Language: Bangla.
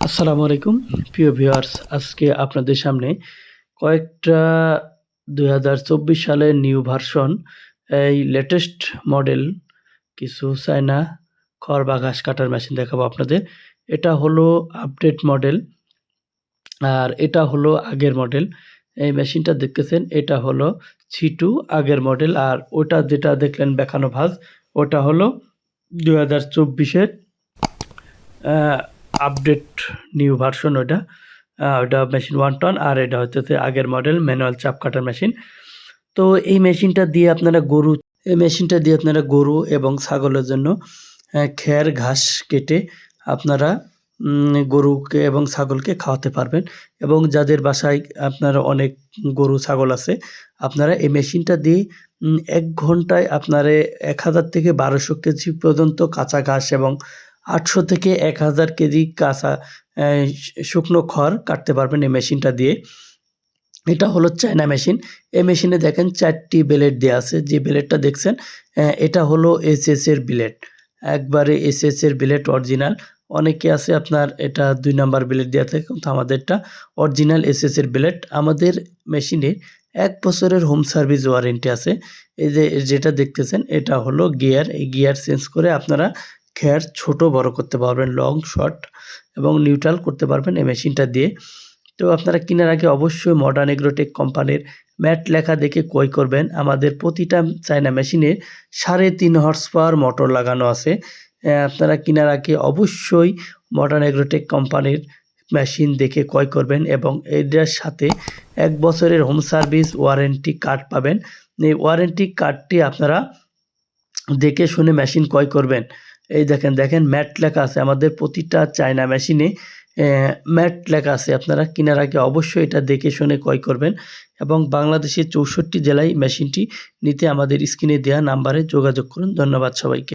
আসসালামু আলাইকুম। প্রিয় ভিউয়ার্স, আজকে আপনাদের সামনে কয়েকটা দুই হাজার চব্বিশ সালের নিউ ভার্সন, এই লেটেস্ট মডেল কিছু চায়না খড় বা ঘাস কাটার মেশিন দেখাবো আপনাদের। এটা হলো আপডেট মডেল আর এটা হলো আগের মডেল। এই মেশিনটা দেখতেছেন, এটা হলো ছিটু আগের মডেল আর ওটা যেটা দেখলেন বেখানো ভাজ, ওটা হলো দু হাজার চব্বিশের আপডেট নিউ ভার্সন ওটা ওটা মেশিন ওয়ান টন আর এটা হচ্ছে আগের মডেল ম্যানুয়াল চাপ কাটার মেশিন তো এই মেশিনটা দিয়ে আপনারা গরু, এই মেশিনটা দিয়ে আপনারা গরু এবং ছাগলের জন্য খ্যার ঘাস কেটে আপনারা গরুকে এবং ছাগলকে খাওয়াতে পারবেন। এবং যাদের বাসায় আপনার অনেক গরু, ছাগল আছে, আপনারা এই মেশিনটা দিয়ে এক ঘন্টায় আপনারা এক হাজার থেকে বারোশো কেজি পর্যন্ত কাঁচা ঘাস এবং আটশো থেকে এক হাজার কেজি কাঁচা শুকনো খড় কাটতে পারবেন এই মেশিনটা দিয়ে। এটা হলো চায়না মেশিন। এই মেশিনে দেখেন চারটি ব্লেড দেওয়া আছে। যে ব্লেডটা দেখছেন এটা হলো এসএস এর ব্লেড। একবারে এসএস এর ব্লেড অরিজিনাল। অনেকে আছে আপনার, এটা দুই নাম্বার ব্লেড দেওয়া থাকে, কিন্তু আমাদেরটা অরিজিনাল এসএস এর ব্লেড। আমাদের মেশিনে এক বছরের হোম সার্ভিস ওয়ারেন্টি আছে। এই যে, যেটা দেখতেছেন, এটা হলো গিয়ার। এই গিয়ার চেঞ্জ করে আপনারা খ্যার ছোট, বড় করতে পারবেন লং শর্ট এবং নিউট্রাল করতে পারবেন এই মেশিনটা দিয়ে। তো আপনারা কেনার আগে অবশ্যই মডার্ন এগ্রোটেক কোম্পানির ম্যাট লেখা দেখে ক্রয় করবেন। আমাদের প্রতিটা চায়না মেশিনে সাড়ে তিন হর্স পাওয়ার মোটর লাগানো আছে। আপনারা কেনার আগে অবশ্যই মডার্ন এগ্রোটেক কোম্পানির মেশিন দেখে ক্রয় করবেন এবং এটার সাথে এক বছরের হোম সার্ভিস ওয়ারেন্টি কার্ড পাবেন। এই ওয়ারেন্টি কার্ডটি আপনারা দেখে শুনে মেশিন ক্রয় করবেন। এই দেখেন দেখেন, ম্যাট লেখা আছে আমাদের প্রতিটা চায়না মেশিনে। ম্যাট লেখা আছে, আপনারা কেনার আগে অবশ্যই এটা দেখে শুনে ক্রয় করবেন এবং বাংলাদেশের চৌষট্টি জেলায় মেশিনটি নিতে আমাদের স্ক্রিনে দেওয়া নাম্বারে যোগাযোগ করুন। ধন্যবাদ সবাইকে।